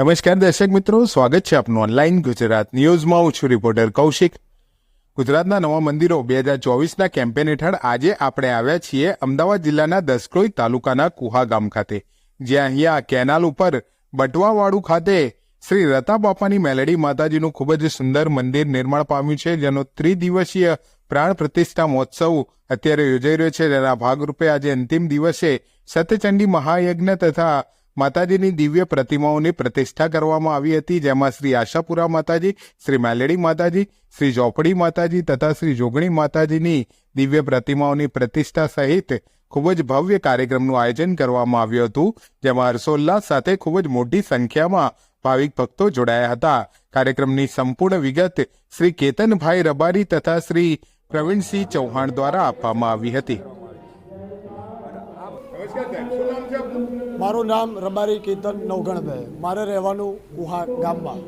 નમસ્કાર, દર્શક મિત્રો. સ્વાગત છે આપનું ઓનલાઈન ગુજરાત ન્યૂઝમાં. હું છું રિપોર્ટર કૌશિક. ગુજરાતના નવા મંદિરો બે હજાર ચોવીસના કેમ્પેન હેઠળ આજે આપણે આવ્યા છીએ અમદાવાદ જિલ્લાના દસક્રોઈ તાલુકાના કુહા ગામ ખાતે, જ્યાં અહીંયા કેનાલ ઉપર બટવાવાડુ ખાતે શ્રી રતા બાપાની મેલડી માતાજીનું ખૂબ જ સુંદર મંદિર નિર્માણ પામ્યું છે, જેનો ત્રિદિવસીય પ્રાણ પ્રતિષ્ઠા મહોત્સવ અત્યારે યોજાઈ રહ્યો છે. જેના ભાગરૂપે આજે અંતિમ દિવસે સત્યચંડી મહાયજ્ઞ તથા માતાજીની દિવ્ય પ્રતિમાઓની પ્રતિષ્ઠા કરવામાં આવી હતી, જેમાં શ્રી આશાપુરા માતાજી, શ્રી મેલેડી માતાજી, શ્રી ચોપડી માતાજી તથા શ્રી જોગણી માતાજીની દિવ્ય પ્રતિમાઓની પ્રતિષ્ઠા સહિત ખૂબ જ ભવ્ય કાર્યક્રમનું આયોજન કરવામાં આવ્યું હતું, જેમાં હર્ષોલ્લાસ સાથે ખૂબ જ મોટી સંખ્યામાં ભાવિક ભક્તો જોડાયા હતા. કાર્યક્રમની સંપૂર્ણ વિગત શ્રી કેતનભાઈ રબારી તથા શ્રી પ્રવીણસિંહ ચૌહાણ દ્વારા આપવામાં આવી હતી. મારું નામ રબારી કીર્તન નવગણભાઈ. મારે રહેવાનું ઉહા ગામમાં.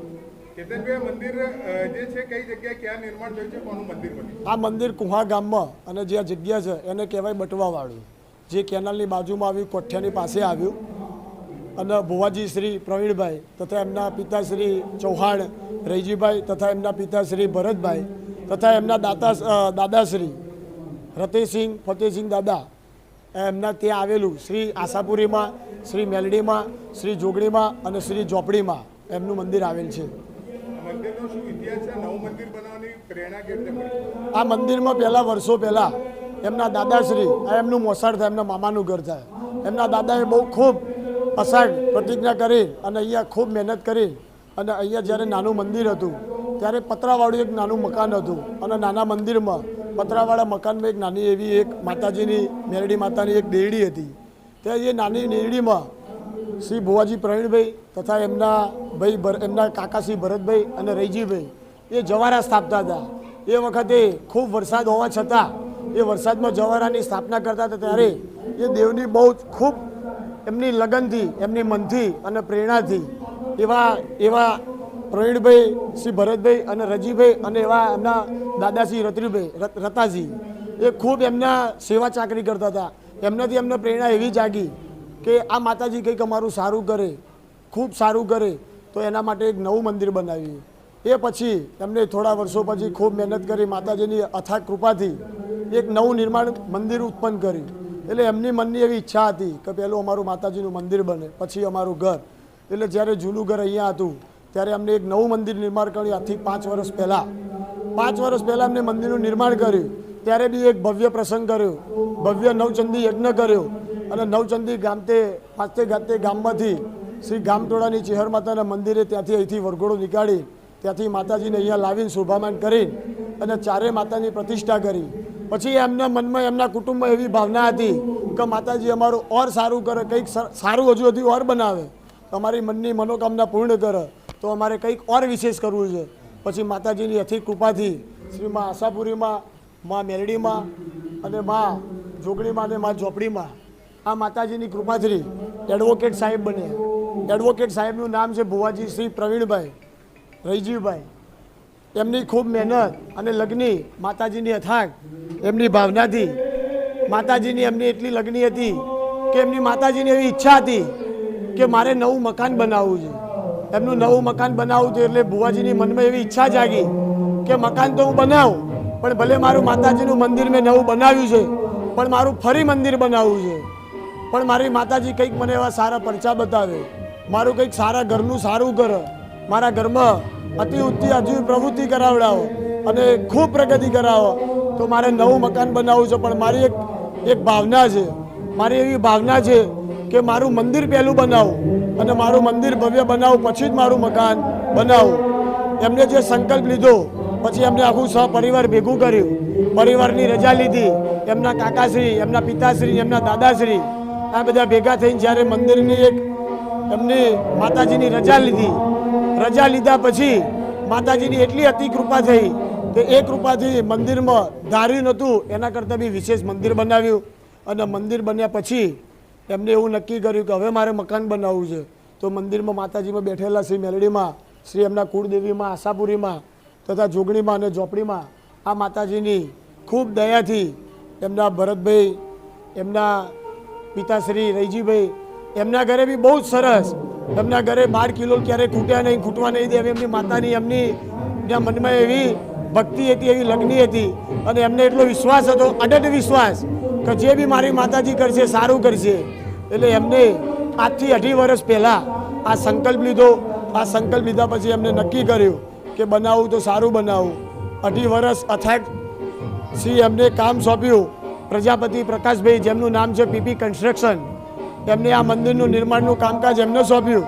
આ મંદિર કુહા ગામમાં અને જે આ જગ્યા છે એને કહેવાય બટવાવાળું. જે કેનાલની બાજુમાં આવ્યું કોઠિયાની પાસે આવ્યું. અને ભુવાજી શ્રી પ્રવીણભાઈ તથા એમના પિતા શ્રી ચૌહાણ રૈજીભાઈ તથા એમના પિતા શ્રી ભરતભાઈ તથા એમના દાતા દાદાશ્રી રતેસિંહ ફતેહસિંહ દાદા એમના ત્યાં આવેલું શ્રી આશાપુરીમાં શ્રી મેલડીમાં શ્રી જોગણીમાં અને શ્રી ઝોપડીમાં એમનું મંદિર આવેલ છે. આ મંદિરમાં પહેલાં વર્ષો પહેલાં એમના દાદાશ્રી આ એમનું મોસાળ થાય એમના મામાનું ઘર થાય. એમના દાદાએ બહુ ખૂબ અસાઢ પ્રતિજ્ઞા કરી અને અહીંયા ખૂબ મહેનત કરી અને અહીંયા જ્યારે નાનું મંદિર હતું ત્યારે પતરાવાળું એક નાનું મકાન હતું અને નાના મંદિરમાં પતરાવાળા મકાનમાં એક નાની એવી એક માતાજીની, મેરડી માતાની એક દેરડી હતી. ત્યાં એ નાની દેરડીમાં શ્રી ભુવાજી પ્રવીણભાઈ તથા એમના ભાઈ એમના એમના કાકાશ્રી ભરતભાઈ અને રૈજીભાઈ એ જવારા સ્થાપતા હતા. એ વખતે ખૂબ વરસાદ હોવા છતાં એ વરસાદમાં જવારાની સ્થાપના કરતા હતા ત્યારે એ દેવની બહુ ખૂબ એમની લગનથી, એમની મનથી અને પ્રેરણાથી એવા એવા પ્રવીણભાઈ, શ્રી ભરતભાઈ અને રજીભાઈ અને એવા એમના દાદાશ્રી રત્રીભાઈ રતાજી. એ ખૂબ એમના સેવા ચાકરી કરતા હતા. એમનાથી એમને પ્રેરણા એવી જાગી કે આ માતાજી કંઈક અમારું સારું કરે, ખૂબ સારું કરે, તો એના માટે એક નવું મંદિર બનાવ્યું. એ પછી એમને થોડા વર્ષો પછી ખૂબ મહેનત કરી માતાજીની અથા કૃપાથી એક નવું નિર્માણ મંદિર ઉત્પન્ન કર્યું. એટલે એમની મનની એવી ઈચ્છા હતી કે પહેલું અમારું માતાજીનું મંદિર બને, પછી અમારું ઘર. એટલે જ્યારે જૂનું ઘર અહીંયા હતું ત્યારે અમને એક નવું મંદિર નિર્માણ કર્યું. આજથી પાંચ વર્ષ પહેલાં. પાંચ વર્ષ પહેલાં અમને મંદિરનું નિર્માણ કર્યું. ત્યારે બી એક ભવ્ય પ્રસંગ કર્યો. ભવ્ય નવચંદી યજ્ઞ કર્યો. અને નવચંદી ગામતે પાંચતે ગાતે ગામમાંથી શ્રી ગામટોળાની ચેહર માતાના મંદિરે ત્યાંથી અહીંથી વરઘોડો નીકાળી, ત્યાંથી માતાજીને અહીંયા લાવીને શોભામાન કરી અને ચારે માતાની પ્રતિષ્ઠા કરી. પછી એમના મનમાં એમના કુટુંબમાં એવી ભાવના હતી કે માતાજી અમારું ઓર સારું કરે, કંઈક સારું હજુ હજી ઓર બનાવે. અમારી મનની મનોકામના પૂર્ણ કરે, તો અમારે કંઈક ઓર વિશેષ કરવું છે. પછી માતાજીની અથી કૃપાથી શ્રી મા આશાપુરીમાં, મા મેરડીમાં અને મા જોગણીમાં અને મા ઝોપડીમાં આ માતાજીની કૃપાથી એડવોકેટ સાહેબ બન્યા. એડવોકેટ સાહેબનું નામ છે ભુવાજી શ્રી પ્રવીણભાઈ રૈજીભાઈ એમની ખૂબ મહેનત અને લગ્ની માતાજીની અથાગ, એમની ભાવનાથી માતાજીની એમની એટલી લગ્ની હતી કે એમની માતાજીની એવી ઈચ્છા હતી કે મારે નવું મકાન બનાવવું છે. એમનું નવું મકાન બનાવવું છે એટલે ભુવાજીની મનમાં એવી ઈચ્છા જાગી કે મકાન તો હું બનાવું, પણ ભલે મારું માતાજીનું મંદિર મેં નવું બનાવ્યું છે, પણ મારું ફરી મંદિર બનાવવું છે. પણ મારી માતાજી કંઈક મને એવા સારા પરચા બતાવે. મારું કંઈક સારા ઘરનું સારું ઘર, મારા ઘરમાં અતિ ઉત્તિ હજુ પ્રવૃત્તિ કરાવડાવો અને ખૂબ પ્રગતિ કરાવો, તો મારે નવું મકાન બનાવવું છે. પણ મારી એક એક ભાવના છે. મારી એવી ભાવના છે કે મારું મંદિર પહેલું બનાવું અને મારું મંદિર ભવ્ય બનાવું, પછી જ મારું મકાન બનાવું. એમને જે સંકલ્પ લીધો, પછી એમને આખું સહપરિવાર ભેગું કર્યું. પરિવારની રજા લીધી. એમના કાકાશ્રી, એમના પિતાશ્રી, એમના દાદાશ્રી, આ બધા ભેગા થઈને જ્યારે મંદિરની એક એમની માતાજીની રજા લીધી. રજા લીધા પછી માતાજીની એટલી અતિ કૃપા થઈ કે એ કૃપાથી મંદિરમાં ધાર્યું નહોતું. એના કરતાં બી વિશેષ મંદિર બનાવ્યું. અને મંદિર બન્યા પછી એમને એવું નક્કી કર્યું કે હવે મારે મકાન બનાવવું છે. તો મંદિરમાં માતાજીમાં બેઠેલા શ્રી મેલડીમાં, શ્રી એમના કુળદેવીમાં, આશાપુરીમાં તથા જોગણીમાં અને ઝોપડીમાં આ માતાજીની ખૂબ દયાથી એમના ભરતભાઈ, એમના પિતાશ્રી રૈજીભાઈ, એમના ઘરે બી બહુ જ સરસ. એમના ઘરે બાર કિલો ક્યારેય ખૂટ્યા નહીં, ખૂટવા નહીં દે એમની માતાની એમની ત્યાં મનમાં એવી ભક્તિ હતી, એવી લગ્ની હતી. અને એમને એટલો વિશ્વાસ હતો અડટ વિશ્વાસ. કે જે બી મારી માતાજી કરશે, સારું કરશે. એટલે એમને આજથી અઢી વર્ષ પહેલાં આ સંકલ્પ લીધો. આ સંકલ્પ લીધા પછી એમને નક્કી કર્યું કે બનાવવું તો સારું બનાવું. અઢી વર્ષ, અથાગ શ્રી એમને કામ સોંપ્યું. પ્રજાપતિ પ્રકાશભાઈ, જેમનું નામ છે પીપી કન્સ્ટ્રક્શન, એમને આ મંદિરનું નિર્માણનું કામકાજ એમને સોંપ્યું.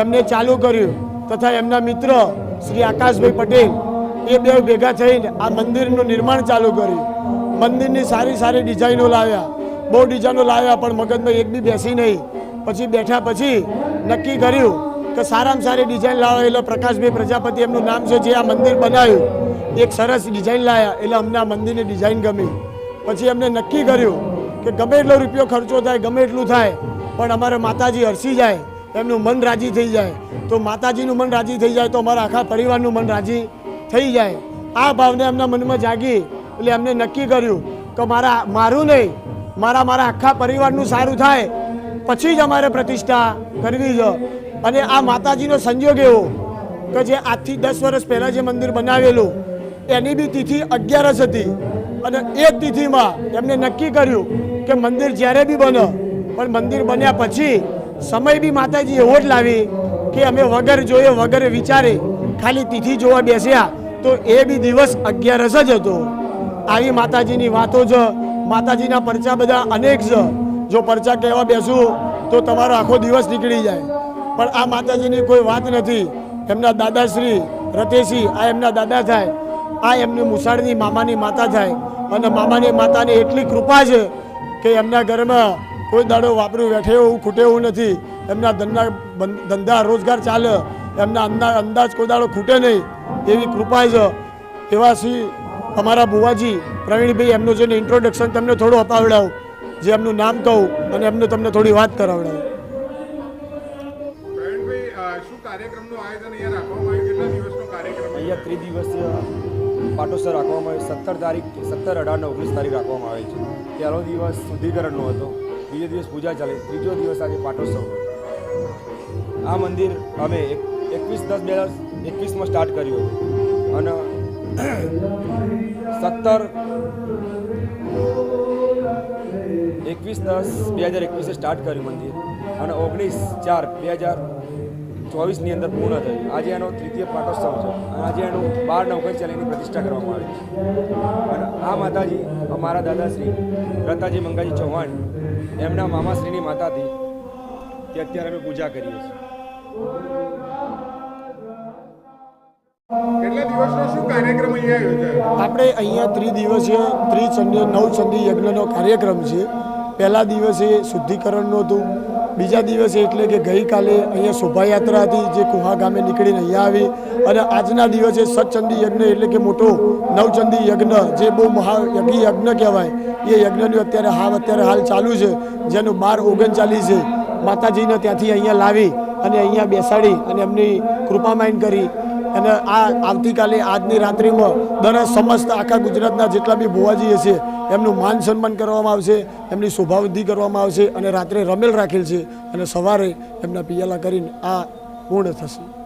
એમને ચાલુ કર્યું. તથા એમના મિત્ર શ્રી આકાશભાઈ પટેલ, એ બે ભેગા થઈને આ મંદિરનું નિર્માણ ચાલુ કર્યું. મંદિરની સારી સારી ડિઝાઇનો લાવ્યા. બહુ ડિઝાઇનો લાવ્યા, પણ મગજમાં એક બી બેસી નહીં. પછી બેઠા પછી નક્કી કર્યું કે સારામાં સારી ડિઝાઇન લાવો. એટલે પ્રકાશભાઈ પ્રજાપતિ એમનું નામ છે, જે આ મંદિર બનાવ્યું. એક સરસ ડિઝાઇન લાવ્યા એટલે અમને આ મંદિરની ડિઝાઇન ગમી. પછી એમને નક્કી કર્યું કે ગમે એટલો રૂપિયો ખર્ચો થાય, ગમે એટલું થાય, પણ અમારે માતાજી હરસી જાય, એમનું મન રાજી થઈ જાય. તો માતાજીનું મન રાજી થઈ જાય, તો અમારા આખા પરિવારનું મન રાજી થઈ જાય. આ ભાવને એમના મનમાં જાગી એટલે એમને નક્કી કર્યું કે મારા, મારું નહીં, મારા મારા આખા પરિવારનું સારું થાય. પછી જ અમારે પ્રતિષ્ઠા કરવી છે. અને આ માતાજીનો સંજોગ એવો કે જે આજથી દસ વર્ષ પહેલાં જે મંદિર બનાવેલું, એની બી તિથિ અગિયારસ હતી. અને એ તિથિમાં એમને નક્કી કર્યું કે મંદિર જ્યારે બી બને, પણ મંદિર બન્યા પછી સમય બી માતાજી એવો જ લાવી કે અમે વગર જોઈએ, વગર વિચારે, ખાલી તિથિ જોવા બેસ્યા, તો એ બી દિવસ અગિયારસ જ હતો. આવી માતાજીની વાતો છે માતાજીના પરચા બધા અનેક છે જો પરચા કહેવા બેસું, તો તમારો આખો દિવસ નીકળી જાય. પણ આ માતાજીની કોઈ વાત નથી. એમના દાદાશ્રી રતેશી, આ એમના દાદા થાય. આ એમની મુસાળની મામાની માતા થાય. અને મામાની માતાની એટલી કૃપા છે કે એમના ઘરમાં કોઈ દાડો વાપર્યું બેઠે એવું, ખૂટે એવું નથી. એમના ધંધા ધંધા રોજગાર ચાલે. એમના અંદાજ કોઈ દાડો ખૂટે નહીં. એવી કૃપા છે. એવા શ્રી અમારા બુવાજી પ્રવીણભાઈ એમનું જેને ઇન્ટ્રોડક્શન તમને થોડું અપાવડાવું જે એમનું નામ કહું અને એમનું તમને થોડી વાત કરાવડાવું. પ્રવીણભાઈ શું કાર્યક્રમનું આયોજન અહીંયા રાખવામાં આવ્યું? કેટલા દિવસનો કાર્યક્રમ? અહીંયા ત્રિદિવસીય પાટોત્સવ રાખવામાં આવે સત્તર તારીખ સત્તર અઢાર ને ઓગણીસ તારીખ રાખવામાં આવે છે. પહેલો દિવસ શુદ્ધિકરણનો હતો. બીજો દિવસ પૂજા ચાલે. ત્રીજો દિવસ આજે પાટોત્સવ. આ મંદિર અમે એક એકવીસ દસ બે હજાર એકવીસમાં સ્ટાર્ટ કર્યું હતું. અને સત્તર એકવીસ દસ બે હજાર એકવીસે સ્ટાર્ટ કર્યું મંદિર. અને ઓગણીસ, ચાર બે હજાર ચોવીસની અંદર પૂર્ણ થયું. આજે એનો તૃતીય પાટોત્સવ છે. અને આજે એનું બાર નવકર ચાલીની પ્રતિષ્ઠા કરવામાં આવી છે. અને આ માતાજી, અમારા દાદાશ્રી, રતાજી મંગાજી ચૌહાણ, એમના મામાશ્રીની માતાથી તે અત્યારે અમે પૂજા કરીએ છીએ. આપણે અહીંયા ત્રિદિવસીય, ત્રિચંડી, નવચંડી યજ્ઞનો કાર્યક્રમ છે. પહેલા દિવસે શુદ્ધિકરણનું હતું બીજા દિવસે એટલે કે ગઈકાલે અહીંયા શોભાયાત્રા હતી, જે કુહા ગામે નીકળીને અહીંયા આવી. અને આજના દિવસે સચંડી યજ્ઞ એટલે કે મોટો નવચંડી યજ્ઞ, જે બહુ મહાયજ્ઞ યજ્ઞ કહેવાય. એ યજ્ઞનું અત્યારે હાલ અત્યારે હાલ ચાલુ છે. જેનું બાર ઓગણચાલીસે માતાજીને ત્યાંથી અહીંયા લાવી અને અહીંયા બેસાડી અને એમની કૃપામાયન કરી. અને આ આવતીકાલે આજની રાત્રિમાં દરેક સમસ્ત આખા ગુજરાતના જેટલા બી ભુવાજી હશે, એમનું માન સન્માન કરવામાં આવશે, એમની શોભાવૃદ્ધિ કરવામાં આવશે અને રાત્રે રમેલ રાખેલ છે અને સવારે એમના પિયાલા કરીને આ પૂર્ણ થશે.